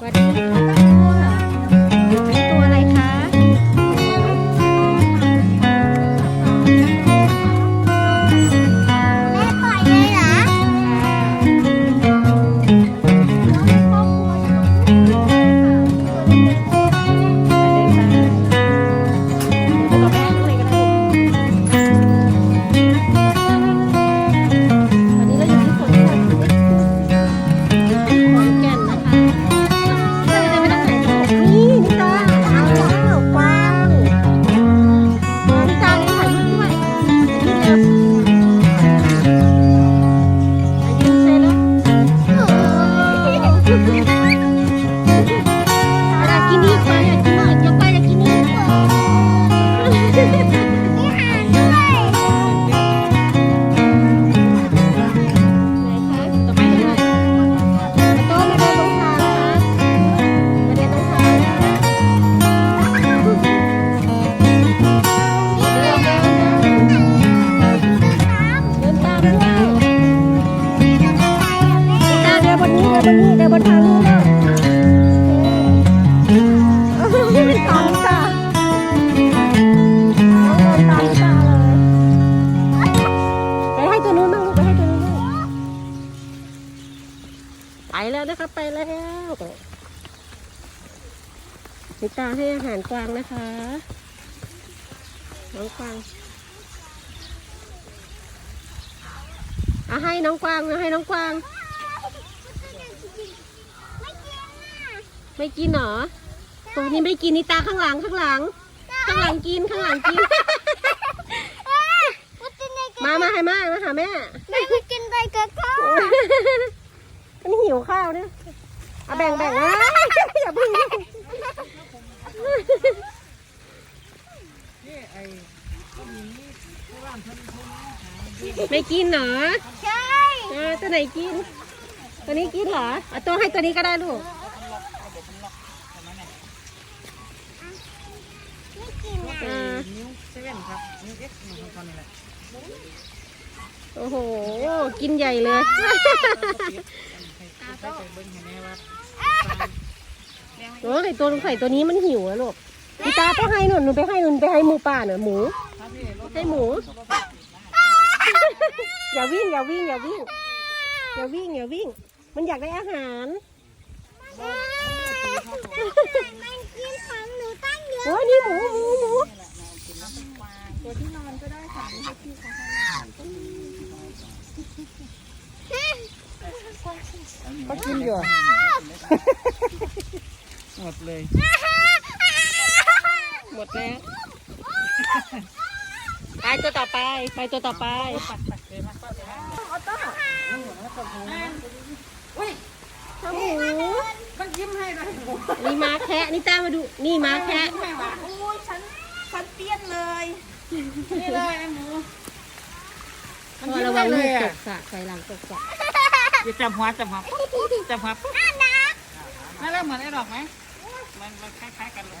ส แล้วนะครับไปแล้วนิตาให้อาหารกวางนะคะน้องกวางเอาให้น้องกวางเอาให้น้องกวาง ไม่กินเหรอตัวนี้ไม่กินนิตาข้างหลังข้างหลัง ข้างหลังกินข้างหลังกิน มามาให้มามาหาแม่แม่ไม่กินไปกับข้าว มันหิวข้าวเนี่ยเอาแบ่งแบ่งนะอย่าเพิ่งไม่กินเหรอใช่เออตัวไหนกิน ตัวนี้กินเหรอเอาตัวให้ตัวนี้ก็ได้ลูกไม่กินอะเออนิ้วเซเว่นครับนิ้วเอ็กซ์ของตอนนี้แหละโอ้โห กินใหญ่เลย ให้ใช้ไปเบิ้งให้แม่ว่าโอ้ยตัวลุงใส่ตัวนี้มันหิวอะลูกพี่ตาต้องให้หนุนหนูไปให้หนุนไปให้หมูป่าเนอะหมูครับพี่รถให้หมู อย่าวิ่งอย่าวิ่งอย่าวิ่งอย่าวิ่งอย่าวิ่ง มันอยากได้อาหารมันกินของหนูตั้งเยอะโอ้ยนี่หมูหมูหมูก็ กินอยู่ หมดเลย หมดแล้ว ไปตัวต่อไป ไปตัวต่อไปข้าวหมูมันยิ้มให้เลยหมูนี่ม้าแคะนี่ต้ามาดู นี่ม้าแคะให้หวานโอ้ยฉันฉันเปี้ยนเลย นี่เลยไอ้หมูมันพอยิ้มระวัให้งเลลูกยตอะกสระใส่หลังตกสระ อย่าจับหัวจับหัวจับหัวนั่นแหละเหมือนไอ้ดอกไหมมันมันคล้ายๆกันเลย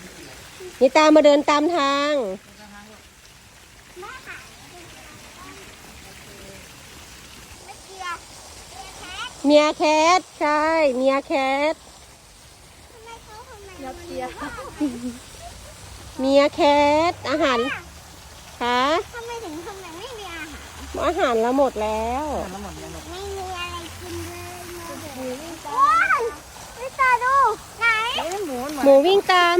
นี่ตามมาเดินตามทางไม่เกี่ยวเมียแคทใช่เมียแคททำไมเขาทำไมมันเกี่ยวเมียแคทอาหารค่ะทำไมถึงทำไมไม่มีอาหารอาหารเราหมดแล้วแล้วหมดเลยลูกไม่มีอะไรกินเลยโอ้ยไม่ตาดู ไหนเอ้ยหมูมันเหมือนหมูวิ่งตาม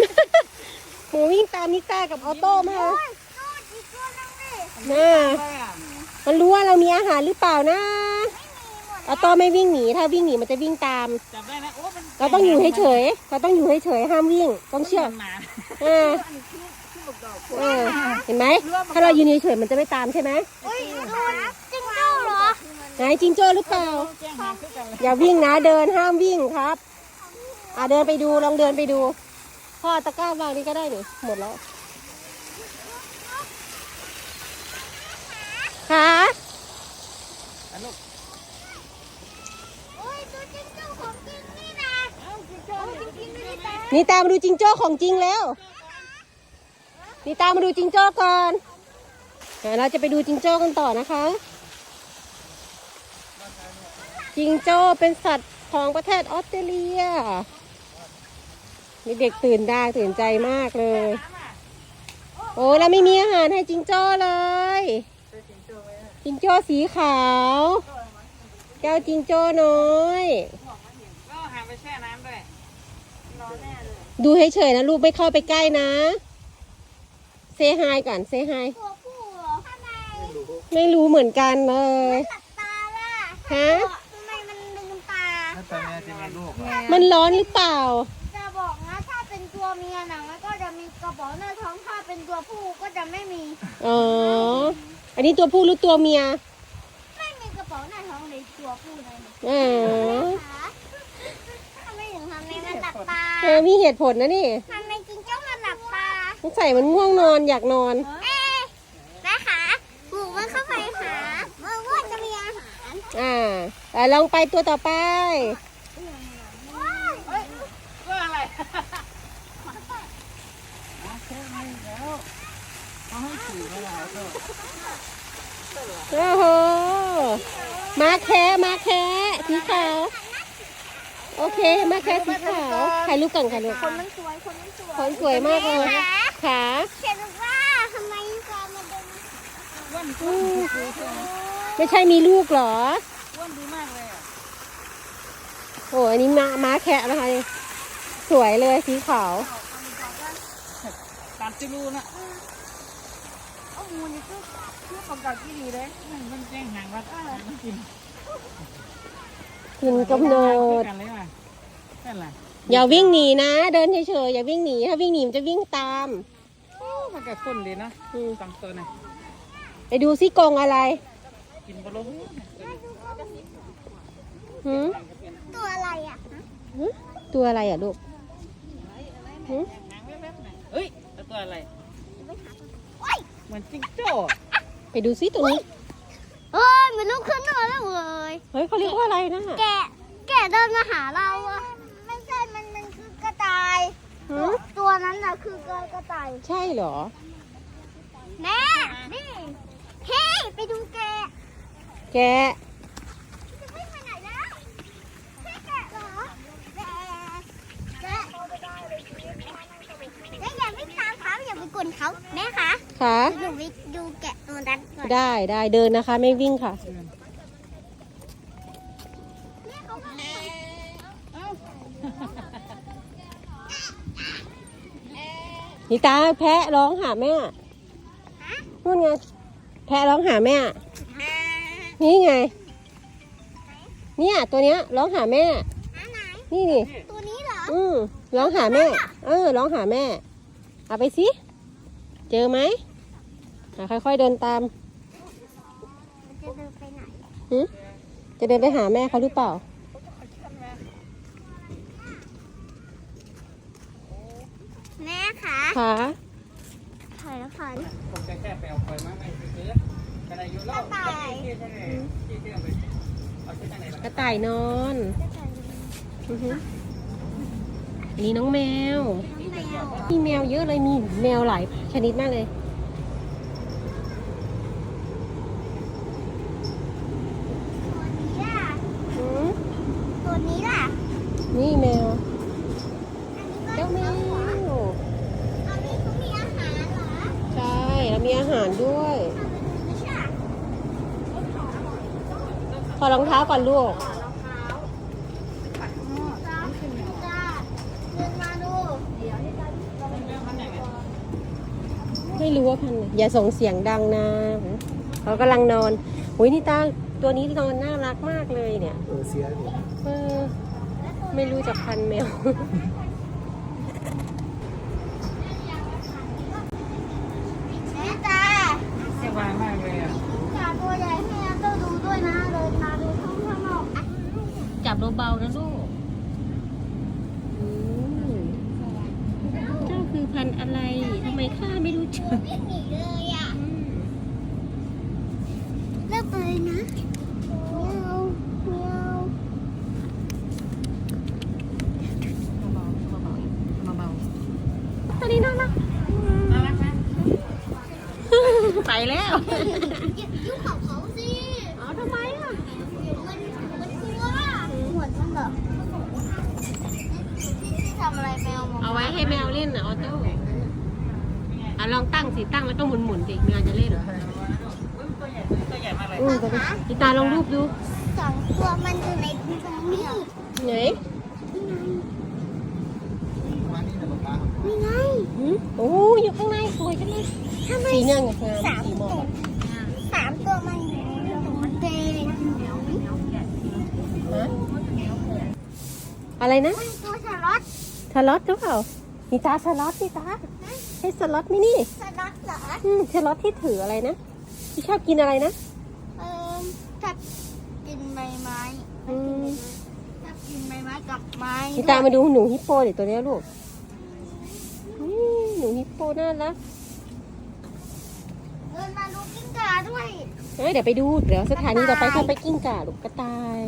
หมูวิ่งตามนิต้ากับออโต้มาโอ้ยดูอีกตัวนึงดิน่าเลยอะมันรู้ว่าเรามีอาหารหรือเปล่านะออโต้ไม่วิ่งหนี ถ้าวิ่งหนีมันจะวิ่งตาม จับได้นะโอ้มันเราต้องอยู่เฉยๆเราต้องอยู่เฉยๆห้ามวิ่ง ต้องเชื่อหมาเออเออเห็นไหม ถ้าเรายืนเฉยๆมันจะไม่ตามใช่ไหมอุ้ยดูจริงดูเหรอ ไหนจิงโจ้หรือเปล่า แจ้งหาคือกันเลยอย่าวิ่งนะเดินห้ามวิ่งครับ อะเดินไปดูลองเดินไปดู พ่อตะกร้าวางนี่ก็ได้หนิหมดแล้วค่ะอะลูกโอ้ยดูจริงดูของจริงนี่นะโอ้จริงๆนี่ตานี่ตามมาดูจิงโจ้ของจริงแล้ว นี่ตามมาดูจิงโจ้ก่อนเดี๋ยวเราจะไปดูจิงโจ้กันต่อนะคะ จิงโจ้เป็นสัตว์ของประเทศออสเตรเลีย เด็กๆตื่นได้ตื่นใจมากเลย โอ้แล้วไม่มีอาหารให้จิงโจ้เลยจิงโจ้สีขาวเจ้าจิงโจ้น้อยก็หาไปแช่น้ำด้วยดูเฉยๆนะลูกไม่เข้าไปใกล้นะ เซฮายก่อนเซฮายตัวผู้เหรอทำไมไม่รู้เหมือนกันเลยหลับตาล่ะฮะทำไมมันลืมตาถ้าตัวเมียจะมีลูกเหรอมันร้อนหรือเปล่า มียหนังมันก็จะมีกระบอกหน้าท้องถ้าเป็นตัวผู้ก็จะไม่มีอ๋อ อันนี้ตัวผู้หรือตัวเมีย ไม่มีกระบอกหน้าท้องเลยตัวผู้เลยอ๋อคะทำไมถึงทำไมมันหลับตาเออมีเหตุผลนะนี่ทำไมจริงเจ้ามันหลับตาสงสัยมันง่วงนอนอยากนอน เอ๊ะนะคะปลูกมันเข้าไปหาเมื่อว่าจะมีอาหารอ่าอะลองไปตัวต่อไป ว้ายเอ้ย ก็อะไร โอ้โห มาแคะมาแคะสีขาว โอเค มาแคะสีขาวถ่ายรูปก่อนค่ะลูกคนมันสวย คนมันสวยคนสวยมากเลยคะขาเขียนว่าทำไมกามาเดินอ้วนอืมไม่ใช่มีลูกเหรออ้วนดีมากเลยอะโอ้อันนี้ม้าม้าแคะนะคะ สวยเลยสีขาวตามจิรูนะ โอ้โหนี่คือชื่อประกาศที่ดีเลยมันแจ้งหางว่ามันกินกินกำเนิดกันเลยว่ะนั่นแหละอย่าวิ่งหนีนะ เดินเฉยๆอย่าวิ่งหนีถ้าวิ่งหนีมันจะวิ่งตามโอ้มันก็ข้นดีเนาะตามตัวน่ะไปดูซิกรงอะไร กินบะลงหืมตัวอะไรอะหึตัวอะไรอะลูกหึหางแวบๆน่ะเอ้ยตัวอะไร เหมือนจิ้งโจ้ไปดูซิตัวนี้เอ้ยมันลุกขึ้นมาแล้วเว้ยเฮ้ยเขาเรียกว่าอะไรนะแกะแกะเดินมาหาเราอะไม่ใช่มันมันคือกระต่ายหึตัวนั้นน่ะคือกระต่ายใช่เหรอ แม่นี่เฮ้ยไปดูแกะแกะจะวิ่งไปไหนแล้วใช่แกะเหรอแกะแกะแม่อย่าวิ่งตามเขาอย่าไปกวนเขาแม่คะ ขาหนูไปดูแกะตัวนั้นก่อนได้ได้เดินนะคะ ไม่วิ่งค่ะแม่เขาก็นิตาแพะร้องหาแม่นู่นไง แพะร้องหาแม่ นี่ไง เนี่ยตัวเนี้ยร้องหาแม่หาไหนนี่นี่ตัวนี้เหรอ อืมร้องหาแม่ เออร้องหาแม่ เอาไปสิ เจอไหมอะค่อยๆเดินตามมันจะเดินไปไหนหึจะเดินไปหาแม่เขาหรือเปล่าแม่คะขาถ่ายแล้วค่ะผมจะแค่ไปเอาไปมาไม่ซื้อๆกระไรอยู่แล้วที่ที่ที่ที่เอาไปเอาที่ไหนล่ะกระต่ายนอนอือฮึอันนี้น้องแมวแมีแมวเยอะเลยมีแมวหลายชนิดมากเลย ตัวนี้ล่ะตัวนี้ล่ะมีแมวเจ้าแมวอันนี้เขามีอาหารเหรอ ใช่แล้วมีอาหารด้วยขอรองเท้าก่อนลูก จ้าเดินมาดู ไม่รู้ว่า พันธุ์อะไรอย่าส่งเสียงดังนะเขากำลังนอนโอ้ยนี่ตาตัวนี้นอนน่ารักมากเลยเนี่ยเออเสียดิเออไม่รู้จักพันธุ์แมวแม่จ้าเสียวางมากเลยอะจ้าตัวใหญ่ให้อาต้องดูด้วยนะเดินมาดูข้างข้างนอกอะจับเบาๆนะลูกอืมเจ้าคือพันธุ์อะไร วิ่งหนีเลยอะเลิกไปนะเมียวเมียวตัวนี้น่ารักน่ารักไหมไปแล้วย่ายุ่งเขาสิเอาทำไมอะมันมันกลัวหมดมันเหรอที่ทำอะไรแมวมองเอาไว้ให้แมวเล่นนะออโต้ อะลองตั้งสิตั้งแล้วก็หมุนหมุนๆสิแมวจะเล่นเหรอตัวใหญ่ตัวใหญ่มากเลยอืมตัวนี้อีตาลองรูปดูสองตัวมันอยู่ในตรงนี้ไหนมานี่นะป๊านี่ไงหืมโอ้อยู่ข้างในสวยจังเลยทำไมสีเนี่ยงามสามสีหมตัอวกสามตัวมันอยู่ในตรงเตงฮะอะไรนะมันตัวสล็อตสล็อตหรือเปล่ามีตาสล็อตนี่ตาใช่สล็อตไหมนี่สล็อตเหรออืมสล็อตที่ถืออะไรนะที่ชอบกินอะไรนะเออจับกินใบไม้อืมจับกินใบไม้กับไม้มีตามาดูหนูฮิปโปเดี๋ยวตัวเนี้ยลูกอืมหนูฮิปโปน่ารักเดินมาดูกิ้งก่าด้วยเอ้ยเดี๋ยวไปดูเดี๋ยวสถานีต่อไปชอบไปกิ้งก่าลูกกระต่าย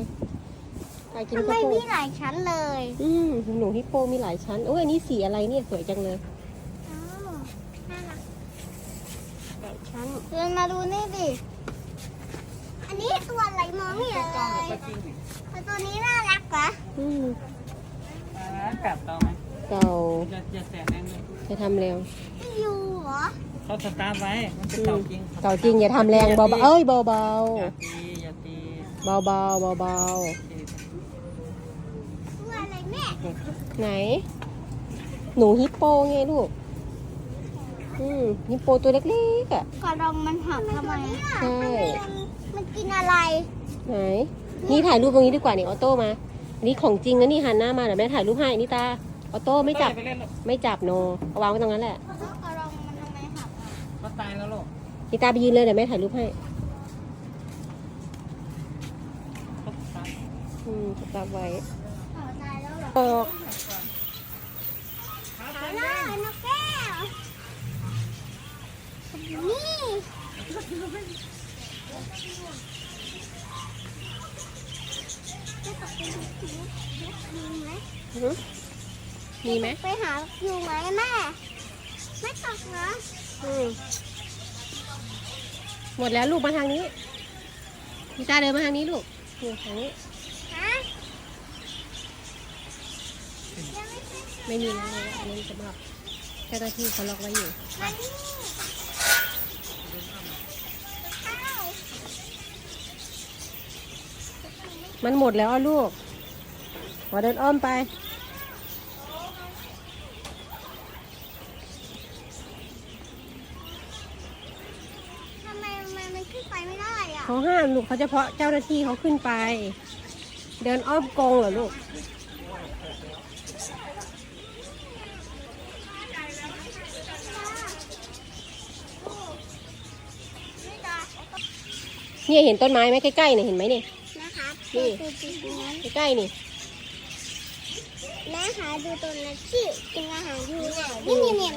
กระต่ายกินทำข้าไมวโพมีดหลายชั้นเลย อืมหนูฮิปโปมีหลายชั้นโอ้ยอันนี้สีอะไรเนี่ยสวยจังเลย อ๋อน่ารัก หลายชั้น เดินมาดูนี่ดิอันนี้ตัวอะไรมองไม่เห็นเลยตัวจริงดิแต่ตัวนี้น่ารักเหรออืมอ่ากัดต่อไหมเก่าจะจะแสนแรงเลยจะทำเร็วไม่อยู่เหรอเขาสตาร์ทไว้ มันเป็นอืเก่ามจริงเก่าจริงอย่าทำแรงเบาๆเอ้ยเบาอย่าตีอย่าตีๆเบาๆเบาๆเบาตัวอะไรแม่ๆไหน หนูฮิปโปไงลูก อืมฮิปโปตัวเล็กๆอะ กระดองมันหักทำไมใช่ มันกินอะไร ไหน นี่ถ่ายรูปตรงนี้ดีกว่านี่ออโต้มาอันนี้ของจริงนะนี่หันหน้ามาเดี๋ยวแม่ถ่ายรูปให้นี่ตา ออโต้ไม่จับ ไปเล่นลูกไม่จับโนเอาวางไว้ตรงนั้นแหละแล้วกระดองมันทำไมหักอะเขาตายแล้วลูกนี่ตาไปยืนเลยเดี๋ยวแม่ถ่ายรูปให้เขาสตาร์ทอืมจับไว้หัวตายแล้วเหรอออก หาหน้านกแก้ว นี่จะตกเป็นยุงไหมหือมีไหมไปหายุงไหมแม่ ไม่ตกนะอืมหมดแล้วลูกมาทางนี้พี่ตาเดินมาทางนี้ลูกนี่ทางนี้ฮะไม่มีแล้วเลยอันนี้สำหรับเจ้าหน้าที่เขาล็อกไว้อยู่ มันหมดแล้วอะลูกขอเดินอ้อมไป ทำไมมันมันขึ้นไปไม่ได้อะเขาห้ามลูกเขาเฉพาะเจ้าหน้าที่เขาขึ้นไป เดินอ้อมกรงเหรอลูกเนี่ยเห็นต้นไม้ไหมใกล้ๆเนี่ยเห็นไหมเนี่ย นะครับนี่ดูจุดนั้นใกล้ๆนี่แม่หาดูตัวนั้นที่กินอาหารอยู่เนี่ยนี่นี่เนี่ย